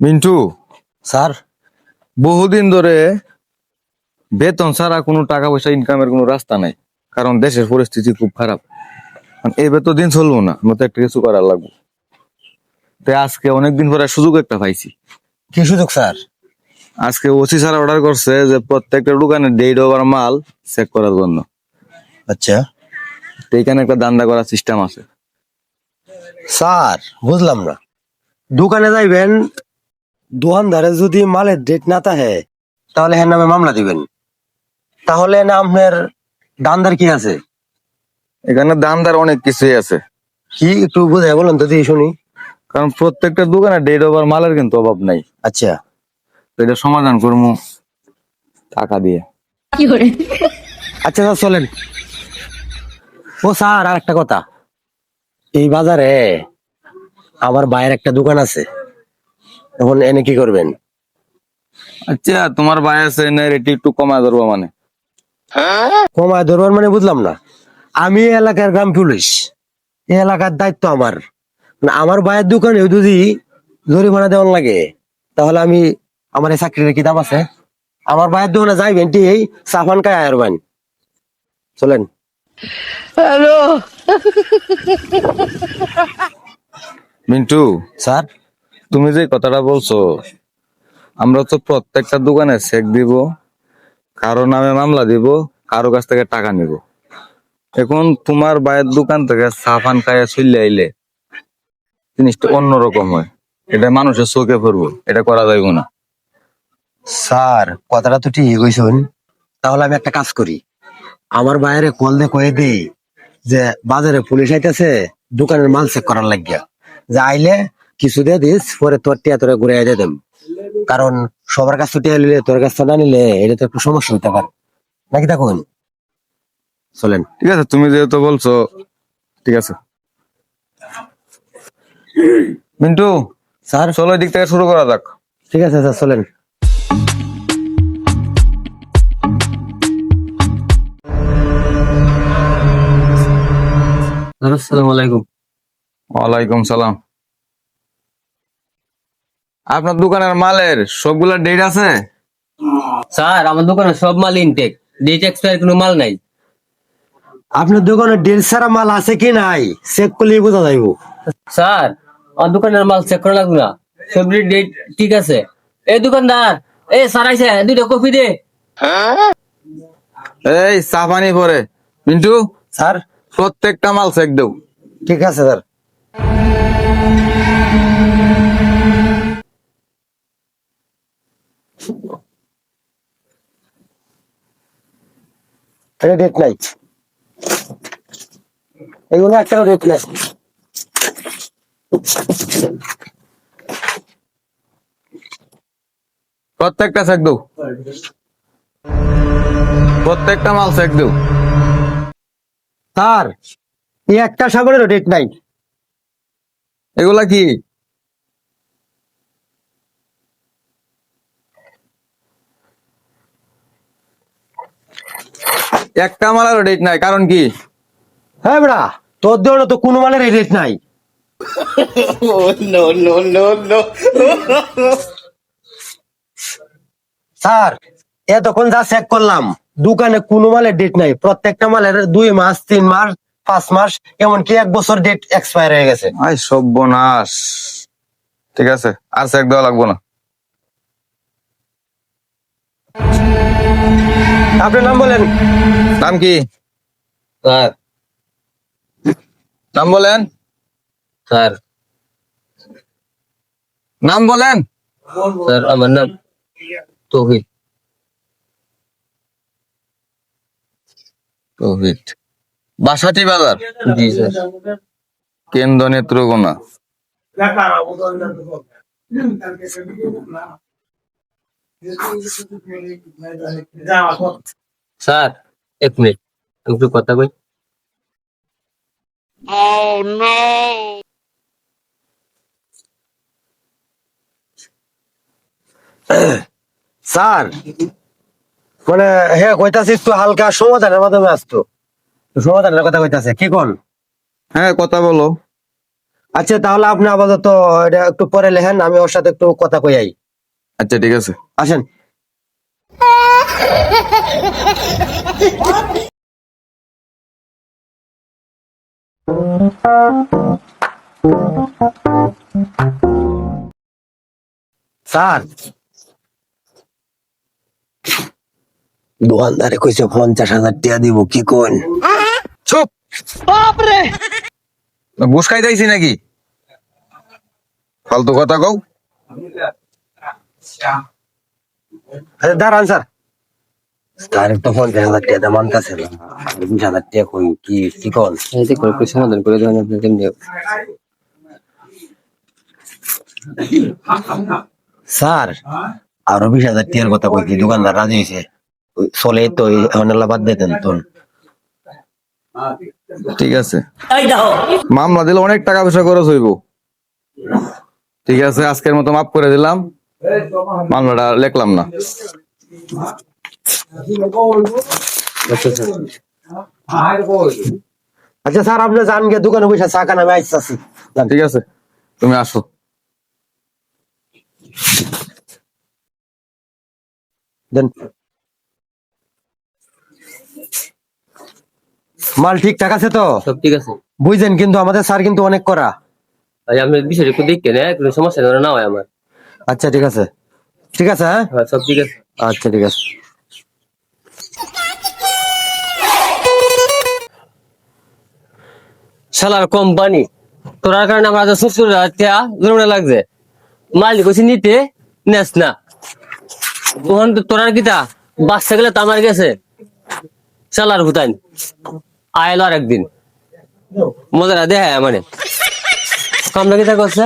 Mintu? Sir. বহুদিন ধরে বেতন ছাড়া কোনো টাকা পয়সা ইনকামের কোনো রাস্তা নাই কারণ দেশের পরিস্থিতি খুব খারাপ। এই বেতন দিন চলবো না মতো একটা কিছু করার লাগবে। তাই আজকে অনেকদিন পরে সুযোগ একটা পাইছি। কি সুযোগ স্যার? আজকে ওসি স্যার অর্ডার করছে যে প্রত্যেকটা দোকানে ডেট ওভার মাল চেক করার জন্য। আচ্ছা। তো এখানে একটা দান্দা করার সিস্টেম আছে। স্যার বুঝলাম না। দোকানে যাইবেন দোকানদারে যদি মালের ডেট না থাকে তাহলে হ্যাঁ নামে মামলা দিবেন। তাহলে না আপনার দানদার কি আছে? এখানে দামদার অনেক কিছুই আছে। কি একটু বুঝাই বলেন তো দিয়ে শুনি। কারণ প্রত্যেকটা দোকানে ডেট ওভার মালের কিন্তু অভাব নাই। আচ্ছা। তো এটা সমাধান করব টাকা দিয়ে। 有人，আচ্ছা স্যার চলেন। ও স্যার আর একটা কথা। এই বাজারে আমার বাইরের একটা দোকান আছে। এখন এনে কি করবেন? আচ্ছা তোমার ভাই আছে না রেটি একটু কমা ধরবো মানে। কমায় ধরবার মানে বুঝলাম না। আমি এলাকার গ্রাম পুলিশ। এই এলাকার দায়িত্ব আমার। মানে আমার ভাইয়ের দোকানে যদি জরিমানা দেওয়ার লাগে তাহলে আমি আমার এই চাকরির কি দাম আছে। আমার ভাইয়ের দোকানে যাইবেন ঠিক সাফান কায় আয়ারবেন চলেন। মিন্টু। স্যার? তুমি যে কথাটা বলছো, আমরা তো প্রত্যেকটা দোকানে চেক দিব, কারও নামে মামলা দিব, কারও কাছ থেকে টাকা নিব। এখন তোমার ভাইয়ের দোকান থেকে সাফান খাইয়া চলে আইলে, জিনিসটা অন্যরকম হয়। এটা মানুষের চোখে পড়ব, এটা করা যাইব না। স্যার, কথাটা তো ঠিক কইছেন তাহলে আমি একটা কাজ করি। আমার বাইরে কল দিয়ে কয়ে দিই যে, বাজারে পুলিশ আইতেছে, দোকানের মাল চেক করার লাগিয়া। যে আইলে কিছু দিয়ে দিস পরে তোর টিয়া তোরা ঘুরে দিয়ে দেব। কারণ সবার কাছ থেকে টিয়া নিলে তোর কাছ থেকে না নিলে এটা তো একটু সমস্যা হইতে পারে। নাকি দেখুন চলেন। ঠিক আছে তুমি যেহেতু বলছো ঠিক আছে। মিন্টু স্যার? চলো দিক থেকে শুরু করা যাক। ঠিক আছে স্যার চলেন। আসসালামু আলাইকুম। ওয়ালাইকুম সালাম। আপনার দোকানের মালের সবগুলা ডেট আছে? স্যার আমার দোকানে সব মাল ইনটেক ডেট এক্সপায়ার কোনো মাল নাই। আপনার দোকানে দেড় সারা মাল আছে কি নাই? চেক করলে বোঝা যাইব। স্যার আমার দোকানের মাল চেক করা লাগবে না। সব ডেট ঠিক আছে। এই দোকানদার এই স্যার আইছে দুইটা কফি দে। এই চা পানি পরে। মিন্টু স্যার। প্রত্যেকটা মাল চেক দেও। ঠিক আছে স্যার। এটা ডেট নাই এগুলো একটা ডেট নাই প্রত্যেকটা চেক দেও। প্রত্যেকটা মাল চেক দেও। স্যার এই একটা সাগরেরও ডেট নাই এগুলা কি? একটা মালেরও ডেট নাই কারণ কি? হ্যাঁ বেড়া তোর দোকানে তো কোনো মালের রেট নাই। স্যার এতক্ষণ যা চেক করলাম দোকানে কোনো মালের ডেট নাই। প্রত্যেকটা মালের দুই মাস তিন মাস পাঁচ মাস এমনকি এক বছর ডেট এক্সপায়ার হয়ে গেছে। আই সর্বনাশ। ঠিক আছে আর চেক দেওয়া লাগবো না। আপনার নাম বলেন। নাম কি? স্যার। নাম বলেন। স্যার। নাম বলেন। স্যার আমার নাম তৌহিদ। রোহিত বাসাটি বাজার? জি স্যার। কেন্দ্র নেত্রকোনা। স্যার এক মিনিট। আমি একটু কথা কই। স্যার মানে হ্যাঁ কইতাছি একটু হালকা সমাধানের মাধ্যমে আসতো। সমাধানের কথা কইতাছে কি কোন? হ্যাঁ কথা বলো। আচ্ছা তাহলে আপনি আপাতত এটা একটু পরে লেখেন আমি ওর সাথে একটু কথা কই আই। আচ্ছা ঠিক আছে। আসেন। স্যার। দোকানদারে কইছে পঞ্চাশ হাজার টাকা দিব কি কোন চুপ। ঘুষ খাইতেছি নাকি? ফালতু কথা কও। আচ্ছা দাঁড়ান স্যার। স্যার তো পঞ্চাশ হাজার টাকা দাম আনতেছে না। আর বিশ হাজার টাকা কই কি কি কোন এই যে করে একটু সমাধান করে দেবেন আপনি কেমনি স্যার আরও বিশ হাজার টাকার কথা কইছি দোকানদার রাজি হয়েছে চলে তো বাদ দিতেন তো ঠিক আছে। মামলা দিলে অনেক টাকা পয়সা খরচ হইব। ঠিক আছে আজকের মতো মাফ করে দিলাম। মামলাটা লেখলাম না। আচ্ছা স্যার আপনি যান গিয়ে দোকানে বসে চা খান আমি আইসি ঠিক আছে তুমি আসো। দেন। মাল ঠিকঠাক আছে তো? সব ঠিক আছে। বুঝছেন কিন্তু আমাদের স্যার কিন্তু অনেক করা আপনি বিষয়টা একটু দেখেন হ্যাঁ কোনো সমস্যা না হয় আমার। আচ্ছা ঠিক আছে। ঠিক আছে হ্যাঁ? হ্যাঁ সব ঠিক আছে। আচ্ছা ঠিক আছে। শালার কোম্পানি তোরার কারণে আমার আজ শ্বশুর হাতিয়া জরুরি লাগছে। মালিক হচ্ছে নিতে নেস না। তখন তো তোরার কিতা বাচ্চা গেলে তো আমার গেছে। শালার ভুতান আইলো আর একদিন মজারা দেখায় মানে কামটা কিতা করছে?